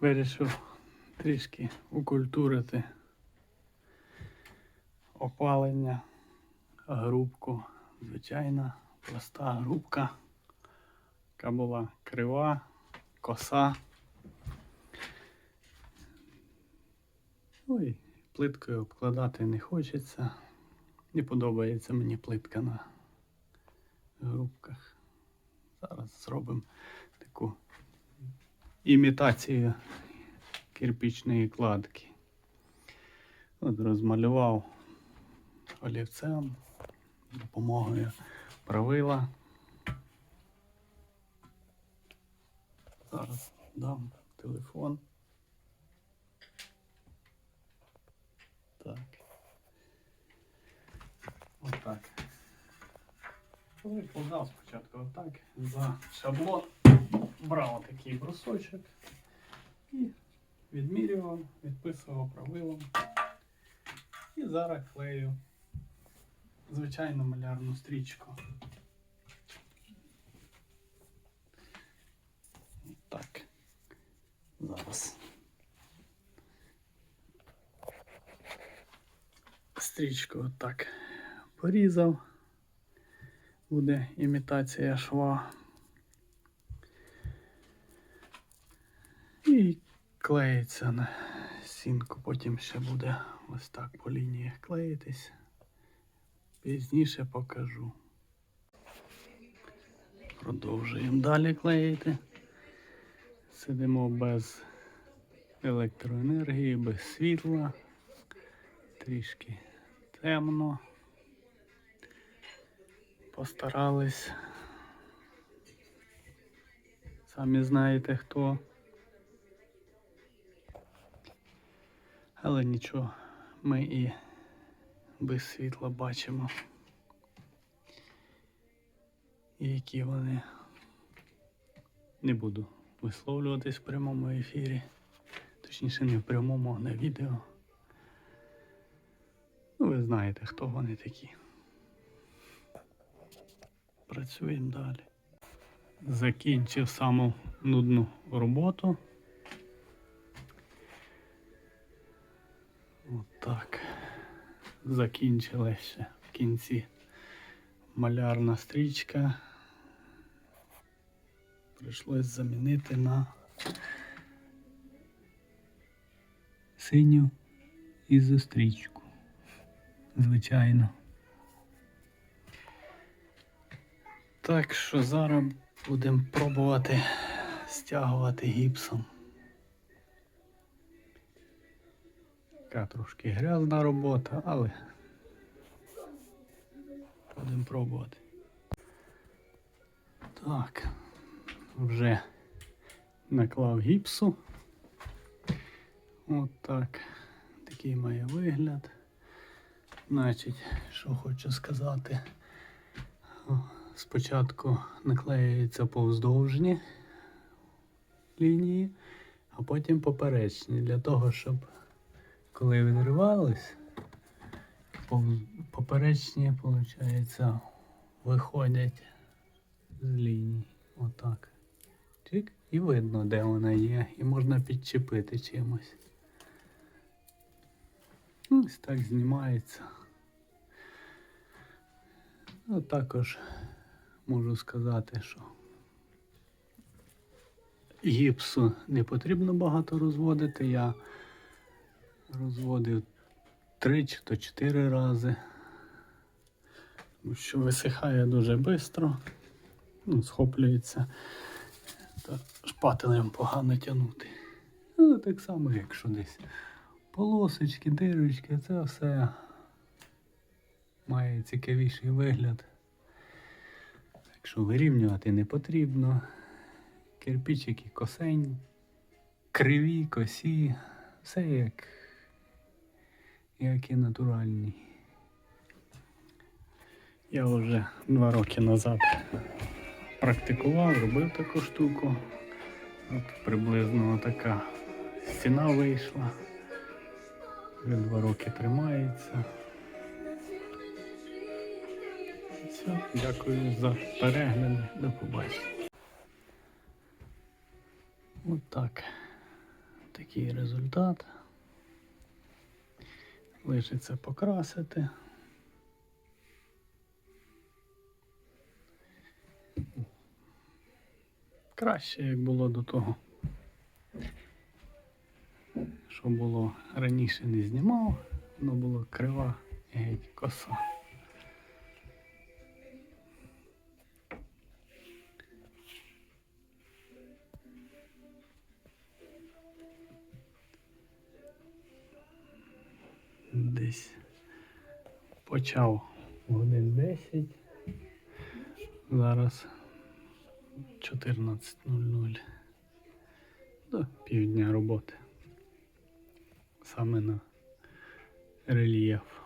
Вирішив трішки укультурити опалення, грубку. Звичайна проста грубка, яка була крива, коса. Ой, плиткою обкладати не хочеться. Не подобається мені плитка на грубках. Зараз зробимо таку імітацію кирпічної кладки. От розмалював олівцем допомогою правила. Зараз дам телефон. Так. Отак. Викладав спочатку отак. За шаблон брав такий брусочок і відмірював, відписував правилом. І зараз клею звичайну малярну стрічку. Так. Зараз. Стрічку отак порізав. Буде імітація шва. І клеїться на стінку, потім ще буде ось так по лініях клеїтись. Пізніше покажу. Продовжуємо далі клеїти. Сидимо без електроенергії, без світла. Трішки темно. Постарались. Самі знаєте хто. Але нічого, ми і без світла бачимо. І які вони не буду висловлюватись в прямому ефірі. Точніше, не в прямому, а на відео. Ну, ви знаєте, хто вони такі. Працюємо далі. Закінчив саму нудну роботу. Отак. Закінчилася в кінці малярна стрічка. Прийшлось замінити на синю ізострічку. Звичайно. Так що зараз будемо пробувати стягувати гіпсом. Така трошки грязна робота, але будемо пробувати. Так, вже наклав гіпсу. От так. Такий має вигляд. Значить, що хочу сказати. Спочатку наклеюється повздовжні лінії, а потім поперечні, для того, щоб коли відривались, поперечні, виходить, виходять з ліній. Отак. Чик, і видно, де вона є, і можна підчепити чимось. Ось так знімається. Ну, також можу сказати, що гіпсу не потрібно багато розводити. Я розводив три чи то чотири рази. Тому що висихає дуже швидко, ну, схоплюється, та шпателем погано тягнути. Ну, так само, якщо десь полосочки, дирочки, це все має цікавіший вигляд. Так що вирівнювати не потрібно. Кирпичики косень, криві, косі, все як, як і натуральні. Я вже два роки назад практикував, робив таку штуку. От приблизно така стіна вийшла. Вже два роки тримається. Все, дякую за перегляд. До побачення. От так. такий результат. Лишиться покрасити. Краще, як було до того. Що було раніше не знімав, воно було крива і геть коса. Почав годин 10. Зараз 14.00. До півдня роботи. Саме на рельєф.